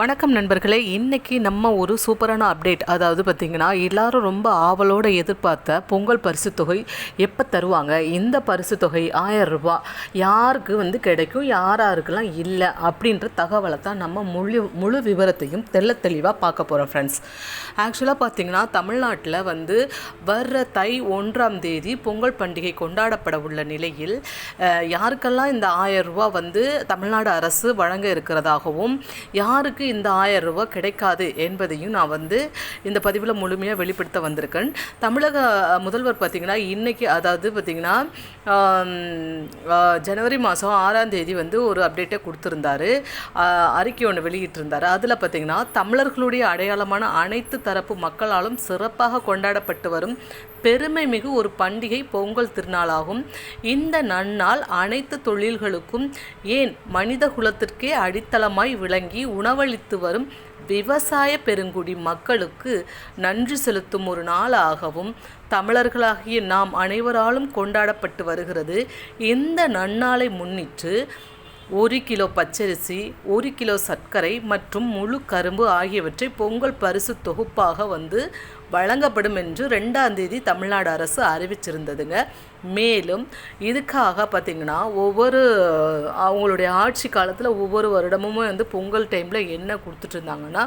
வணக்கம் நண்பர்களே. இன்னைக்கு நம்ம ஒரு சூப்பரான அப்டேட். அதாவது பார்த்திங்கன்னா எல்லாரும் ரொம்ப ஆவலோடு எதிர்பார்த்த பொங்கல் பரிசு தொகை எப்போ தருவாங்க? இந்த பரிசு தொகை ஆயரூபா யாருக்கு வந்து கிடைக்கும்? யாராருக்கெல்லாம் இல்லை? அப்படின்ற தகவலை தான் நம்ம முழு முழு விவரத்தையும் தெள்ள தெளிவாக பார்க்க போகிறோம் ஃப்ரெண்ட்ஸ் ஆக்சுவலாக பார்த்திங்கன்னா தமிழ்நாட்டில் வந்து வர்ற தை ஒன்றாம் தேதி பொங்கல் பண்டிகை கொண்டாடப்பட உள்ள நிலையில் யாருக்கெல்லாம் இந்த ஆயரூபா வந்து தமிழ்நாடு அரசு வழங்க இருக்கிறதாகவும் யாருக்கு இந்த ஆயிரம் ரூபாய் கிடைக்காது என்பதையும் நான் வந்து இந்த பதிவில் முழுமையாக வெளிப்படுத்த வந்திருக்கேன். தமிழக முதல்வர் பார்த்திங்கன்னா இன்றைக்கி அதாவது பார்த்திங்கன்னா ஜனவரி மாதம் ஆறாம் தேதி வந்து ஒரு அப்டேட்டை கொடுத்துருந்தாரு. அறிக்கை ஒன்று வெளியிட்டிருந்தார். அதில் பார்த்திங்கன்னா தமிழர்களுடைய அடையாளமான அனைத்து தரப்பு மக்களாலும் சிறப்பாக கொண்டாடப்பட்டு வரும் பெருமை மிகு ஒரு பண்டிகை பொங்கல் திருநாளாகும். இந்த நன்னாள் அனைத்து தொழில்களுக்கும் ஏன் மனித குலத்திற்கே அடித்தளமாய் விளங்கி உணவளித்து வரும் விவசாய பெருங்குடி மக்களுக்கு நன்றி செலுத்தும் ஒரு நாளாகவும் தமிழர்களாகிய நாம் அனைவராலும் கொண்டாடப்பட்டு வருகிறது. இந்த நன்னாளை முன்னிட்டு ஒரு கிலோ பச்சரிசி ஒரு கிலோ சர்க்கரை மற்றும் முழு கரும்பு ஆகியவற்றை பொங்கல் பரிசு தொகுப்பாக வந்து வழங்கப்படும் என்று ரெண்டாம் தேதி தமிழ்நாடு அரசு அறிவிச்சிருந்ததுங்க. மேலும் இதுக்காக பார்த்திங்கன்னா ஒவ்வொரு அவங்களுடைய ஆட்சி காலத்தில் ஒவ்வொரு வருடமும் வந்து பொங்கல் டைமில் என்ன கொடுத்துட்டு இருந்தாங்கன்னா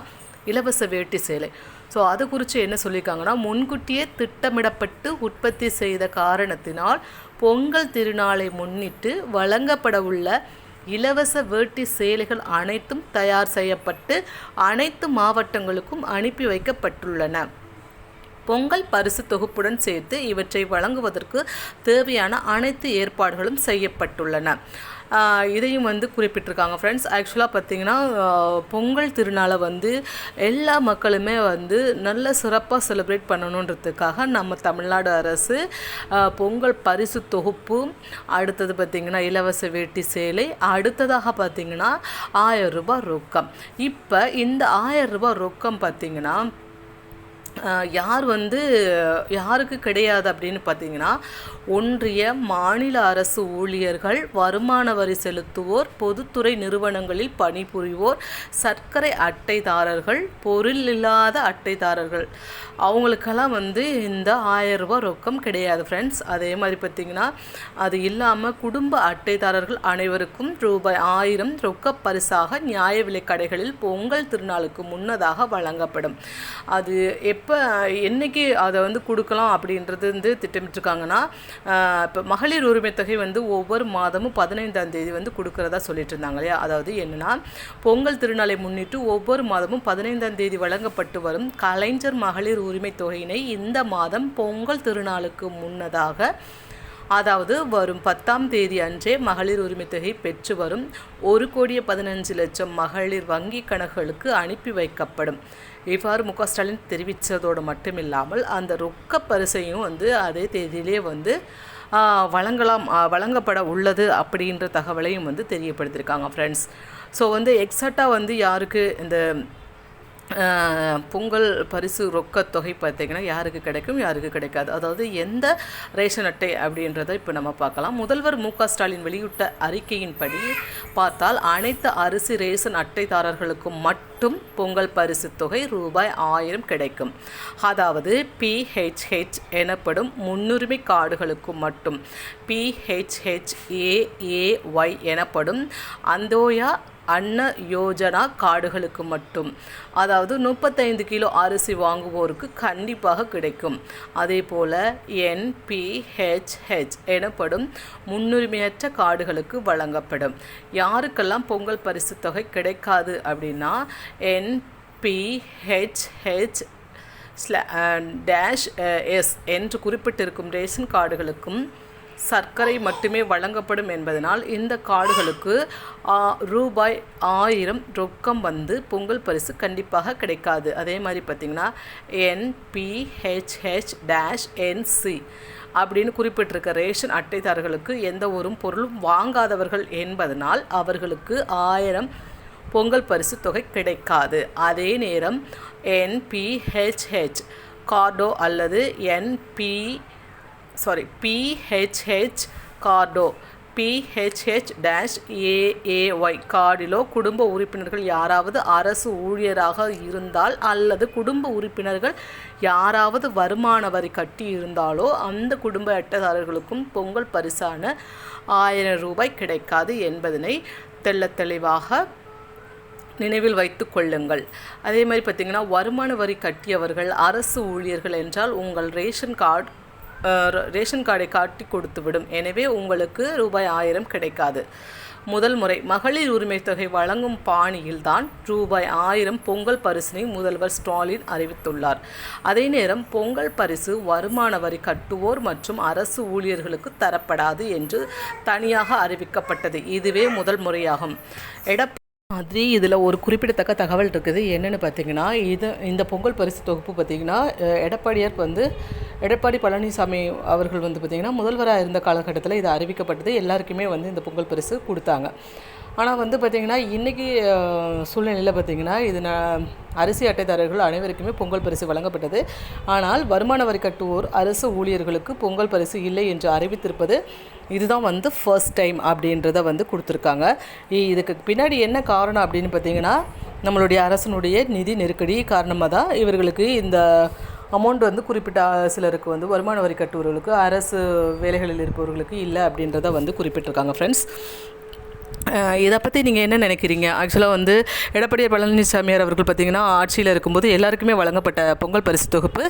இலவச வேட்டி சேலை. ஸோ அது குறித்து என்ன சொல்லியிருக்காங்கன்னா முன்கூட்டியே திட்டமிடப்பட்டு உற்பத்தி செய்த காரணத்தினால் பொங்கல் திருநாளை முன்னிட்டு வழங்கப்பட உள்ள இலவச வேட்டி சேலைகள் அனைத்தும் தயார் செய்யப்பட்டு அனைத்து மாவட்டங்களுக்கும் அனுப்பி வைக்கப்பட்டுள்ளன. பொங்கல் பரிசு தொகுப்புடன் சேர்த்து இவற்றை வழங்குவதற்கு தேவையான அனைத்து ஏற்பாடுகளும் செய்யப்பட்டுள்ளன. இதையும் வந்து குறிப்பிட்டிருக்காங்க. ஃப்ரெண்ட்ஸ் ஆக்சுவலாக பார்த்தீங்கன்னா பொங்கல் திருநாளை வந்து எல்லா மக்களுமே வந்து நல்ல சிறப்பாக செலிப்ரேட் பண்ணணுன்றதுக்காக நம்ம தமிழ்நாடு அரசு பொங்கல் பரிசு தொகுப்பு அடுத்தது பார்த்திங்கன்னா இலவச வேட்டி சேலை அடுத்ததாக பார்த்திங்கன்னா ஆயிரம் ரூபாய் ரொக்கம். இப்போ இந்த ஆயிரம் ரூபாய் ரொக்கம் பார்த்திங்கன்னா யார் வந்து யாருக்கு கிடையாது அப்படின்னு பார்த்தீங்கன்னா ஒன்றிய மாநில அரசு ஊழியர்கள் வருமான வரி செலுத்துவோர் பொதுத்துறை நிறுவனங்களில் பணிபுரிவோர் சர்க்கரை அட்டைதாரர்கள் பொருள் இல்லாத அட்டைதாரர்கள். அவங்களுக்கெல்லாம் வந்து இந்த ஆயிரம் ரூபா ரொக்கம் கிடையாது ஃப்ரெண்ட்ஸ் அதே மாதிரி பார்த்தீங்கன்னா அது இல்லாமல் குடும்ப அட்டைதாரர்கள் அனைவருக்கும் ரூபாய் ஆயிரம் ரொக்க பரிசாக நியாய விலைக் கடைகளில் பொங்கல் திருநாளுக்கு முன்னதாக வழங்கப்படும். அது எப் எப்போ என்னைக்கு அதை வந்து கொடுக்கலாம் அப்படின்றது வந்து திட்டமிட்டுருக்காங்கன்னா இப்போ மகளிர் உரிமை தொகை வந்து ஒவ்வொரு மாதமும் பதினைந்தாம் தேதி வந்து கொடுக்குறதா சொல்லிட்டு இருந்தாங்க இல்லையா? அதாவது என்னென்னா பொங்கல் திருநாளை முன்னிட்டு ஒவ்வொரு மாதமும் பதினைந்தாம் தேதி வழங்கப்பட்டு வரும் கலைஞர் மகளிர் உரிமை தொகையினை இந்த மாதம் பொங்கல் திருநாளுக்கு முன்னதாக அதாவது வரும் பத்தாம் தேதி அன்றே மகளிர் உரிமை தொகை பெற்று வரும் ஒரு கோடியே பதினஞ்சு லட்சம் மகளிர் வங்கி கணக்குகளுக்கு அனுப்பி வைக்கப்படும். இவ்வாறு முக ஸ்டாலின் தெரிவித்ததோடு மட்டுமில்லாமல் அந்த ரொக்க பரிசையும் வந்து அதே தேதியிலே வந்து வழங்கலாம் வழங்கப்பட உள்ளது அப்படின்ற தகவலையும் வந்து தெரியப்படுத்தியிருக்காங்க ஃப்ரெண்ட்ஸ் ஸோ வந்து எக்ஸாக்டாக வந்து யாருக்கு இந்த பொங்கல் பரிசு ரொக்கத் தொகை பார்த்தீங்கன்னா யாருக்கு கிடைக்கும் யாருக்கு கிடைக்காது. அதாவது எந்த ரேஷன் அட்டை அப்படின்றத இப்போ நம்ம பார்க்கலாம். முதல்வர் மு ஸ்டாலின் வெளியிட்ட அறிக்கையின்படி பார்த்தால் அனைத்து அரிசி ரேஷன் அட்டைதாரர்களுக்கும் மட்டும் பொங்கல் பரிசு தொகை ரூபாய் ஆயிரம் கிடைக்கும். அதாவது பிஹெச்ஹெச் எனப்படும் முன்னுரிமை கார்டுகளுக்கும் மட்டும் பிஹெச்ஹெச்ஏஏஒய் எனப்படும் அந்தோயா அன்ன யோஜனா கார்டுகளுக்கு மட்டும். அதாவது முப்பத்தைந்து கிலோ அரிசி வாங்குவோருக்கு கண்டிப்பாக கிடைக்கும். அதே போல் என்பிஹெச்ஹெச் எனப்படும் முன்னுரிமையற்ற கார்டுகளுக்கு வழங்கப்படும். யாருக்கெல்லாம் பொங்கல் பரிசு தொகை கிடைக்காது அப்படின்னா என்பிஹெச்ஹெச் டேஷ் எஸ் என்று குறிப்பிட்டிருக்கும் ரேஷன் கார்டுகளுக்கும் சர்க்கரை மட்டுமே வழங்கப்படும் என்பதனால் இந்த கார்டுகளுக்கு ஆ, ரூபாய் ஆயிரம் ரொக்கம் வந்து பொங்கல் பரிசு கண்டிப்பாக கிடைக்காது. அதே மாதிரி பார்த்திங்கன்னா என்பிஹெச்ஹெச் டேஷ் என்சி அப்படின்னு குறிப்பிட்டிருக்க ரேஷன் அட்டைதாரர்களுக்கு எந்த ஒரு பொருளும் வாங்காதவர்கள் என்பதனால் அவர்களுக்கு ஆயிரம் பொங்கல் பரிசு தொகை கிடைக்காது. அதே நேரம் என்பிஹெச்ஹெச் கார்டோ அல்லது என்பி சாரி பிஹெச்ஹெச் கார்டோ பிஹெச்ஹெச் டேஷ் ஏஏஒய் கார்டிலோ குடும்ப உறுப்பினர்கள் யாராவது அரசு ஊழியராக இருந்தால் அல்லது குடும்ப உறுப்பினர்கள் யாராவது வருமான வரி கட்டி இருந்தாலோ அந்த குடும்ப அட்டைதாரர்களுக்கும் பொங்கல் பரிசான ஆயிரம் ரூபாய் கிடைக்காது என்பதனை தெள்ள தெளிவாக நினைவில் வைத்து கொள்ளுங்கள். அதே மாதிரி பார்த்திங்கன்னா வருமான வரி கட்டியவர்கள் அரசு ஊழியர்கள் என்றால் உங்கள் ரேஷன் கார்டு ரேஷன் கார்டை காட்டி கொடுத்துவிடும் எனவே உங்களுக்கு ரூபாய் ஆயிரம் கிடைக்காது. முதல் முறை மகளிர் உரிமை தொகை வழங்கும் பாணியில்தான் ரூபாய் ஆயிரம் பொங்கல் பரிசினை முதல்வர் ஸ்டாலின் அறிவித்துள்ளார். அதே நேரம் பொங்கல் பரிசு வருமான வரி கட்டுவோர் மற்றும் அரசு ஊழியர்களுக்கு தரப்படாது என்று தனியாக அறிவிக்கப்பட்டது. இதுவே முதல் முறையாகும். எடப் மாதிரி இதில் ஒரு குறிப்பிடத்தக்க தகவல் இருக்குது. என்னென்னு பார்த்தீங்கன்னா இது இந்த பொங்கல் பரிசு தொகுப்பு பார்த்தீங்கன்னா அஹ், எடப்பாடியார் வந்து எடப்பாடி பழனிசாமி அவர்கள் வந்து பார்த்திங்கன்னா முதல்வராக இருந்த காலகட்டத்தில் இது அறிவிக்கப்பட்டது. எல்லாருக்குமே வந்து இந்த பொங்கல் பரிசு கொடுத்தாங்க. ஆனால் வந்து பார்த்திங்கன்னா இன்றைக்கி சூழ்நிலையில் பார்த்திங்கன்னா இது ந அரிசி அட்டைதாரர்கள் அனைவருக்குமே பொங்கல் பரிசு வழங்கப்பட்டது. ஆனால் வருமான வரி கட்டுவோர் அரசு ஊழியர்களுக்கு பொங்கல் பரிசு இல்லை என்று அறிவித்திருப்பது இதுதான் வந்து ஃபர்ஸ்ட் டைம் அப்படின்றத வந்து கொடுத்துருக்காங்க. இதுக்கு பின்னாடி என்ன காரணம் அப்படின்னு பார்த்தீங்கன்னா நம்மளுடைய அரசனுடைய நிதி நெருக்கடி காரணமாக தான் இவர்களுக்கு இந்த அமௌண்ட் வந்து குறிப்பிட்ட சிலருக்கு வந்து வருமான வரி கட்டுபவர்களுக்கு அரசு வேலைகளில் இருப்பவர்களுக்கு இல்லை அப்படின்றத வந்து குறிப்பிட்டிருக்காங்க ஃப்ரெண்ட்ஸ் இதை பற்றி நீங்கள் என்ன நினைக்கிறீங்க? ஆக்சுவலாக வந்து எடப்பாடி பழனிசாமியார் அவர்கள் பார்த்தீங்கன்னா ஆட்சியில் இருக்கும்போது எல்லாருக்குமே வழங்கப்பட்ட பொங்கல் பரிசு தொகுப்பு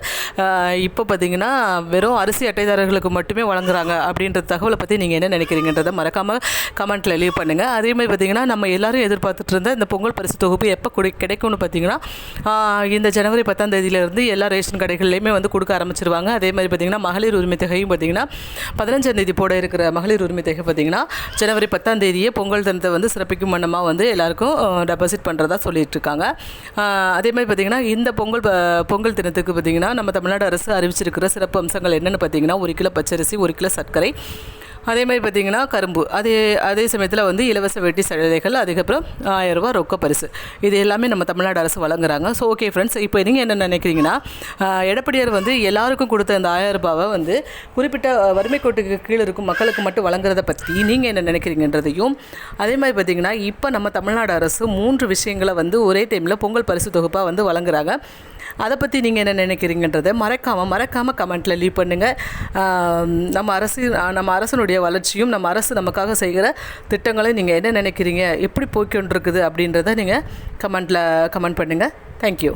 இப்போ பார்த்தீங்கன்னா வெறும் அரிசி அட்டைதாரர்களுக்கு மட்டுமே வழங்குறாங்க அப்படின்ற தகவலை பற்றி நீங்கள் என்ன நினைக்கிறீங்கன்றதை மறக்காமல் கமெண்ட்டில் லீவ் பண்ணுங்கள் அதே மாதிரி பார்த்தீங்கன்னா நம்ம எல்லோரும் எதிர்பார்த்துட்டு இருந்த இந்த பொங்கல் பரிசு தொகுப்பு எப்போ கொடு கிடைக்கும்னு பார்த்தீங்கன்னா இந்த ஜனவரி பத்தாம் தேதியிலேருந்து எல்லா ரேஷன் கடைகள்லையுமே வந்து கொடுக்க ஆரம்பிச்சிருவாங்க. அதே மாதிரி பார்த்தீங்கன்னா மகளிர் உரிமை தொகையும் பார்த்தீங்கன்னா பதினஞ்சாம் தேதி போட இருக்கிற மகளிர் உரிமை தொகை பார்த்தீங்கன்னா ஜனவரி பத்தாம் தேதியே பொங்கல் பொங்கல் தினத்தை வந்து சிறப்பிக்கும் வண்ணமாக வந்து எல்லாருக்கும் டெபாசிட் பண்ணுறதா சொல்லிட்டு இருக்காங்க அதே மாதிரி பார்த்தீங்கன்னா இந்த பொங்கல் ப- பொங்கல் தினத்துக்கு பார்த்தீங்கன்னா நம்ம தமிழ்நாடு அரசு அறிவிச்சிருக்கிற சிறப்பு அம்சங்கள் என்னென்னு பார்த்தீங்கன்னா ஒரு கிலோ பச்சரிசி ஒரு கிலோ சர்க்கரை அதே மாதிரி பார்த்தீங்கன்னா கரும்பு. அதே அதே சமயத்தில் வந்து இலவச வெட்டி சலுகைகள் அதுக்கப்புறம் ஆயிரரூபா ரொக்க பரிசு. இது எல்லாமே நம்ம தமிழ்நாடு அரசு வழங்குறாங்க. ஸோ ஓகே ஃப்ரெண்ட்ஸ் இப்போ நீங்கள் என்ன நினைக்கிறீங்கன்னா ஆஹ், எடப்பாடியார் வந்து எல்லாருக்கும் கொடுத்த அந்த ஆயிரம் ரூபாவை வந்து குறிப்பிட்ட வறுமை கோட்டுக்கு கீழே இருக்கும் மக்களுக்கு மட்டும் வழங்குறத பற்றி நீங்கள் என்ன நினைக்கிறீங்கன்றதையும் அதே மாதிரி பார்த்தீங்கன்னா இப்போ நம்ம தமிழ்நாடு அரசு மூன்று விஷயங்களை வந்து ஒரே டைமில் பொங்கல் பரிசு தொகுப்பாக வந்து வழங்குறாங்க. அதை பற்றி நீங்கள் என்ன நினைக்கிறீங்கன்றதை மறக்காமல் மறக்காமல் கமெண்ட்டில் லீவ் பண்ணுங்கள் நம்ம அரசு நம்ம அரசனுடைய வளர்ச்சியும் நம்ம அரசு நமக்காக செய்கிற திட்டங்களையும் நீங்கள் என்ன நினைக்கிறீங்க எப்படி போய்க்கொண்டிருக்குது அப்படின்றத நீங்கள் கமெண்ட்டில் கமெண்ட் பண்ணுங்கள் தேங்க்யூ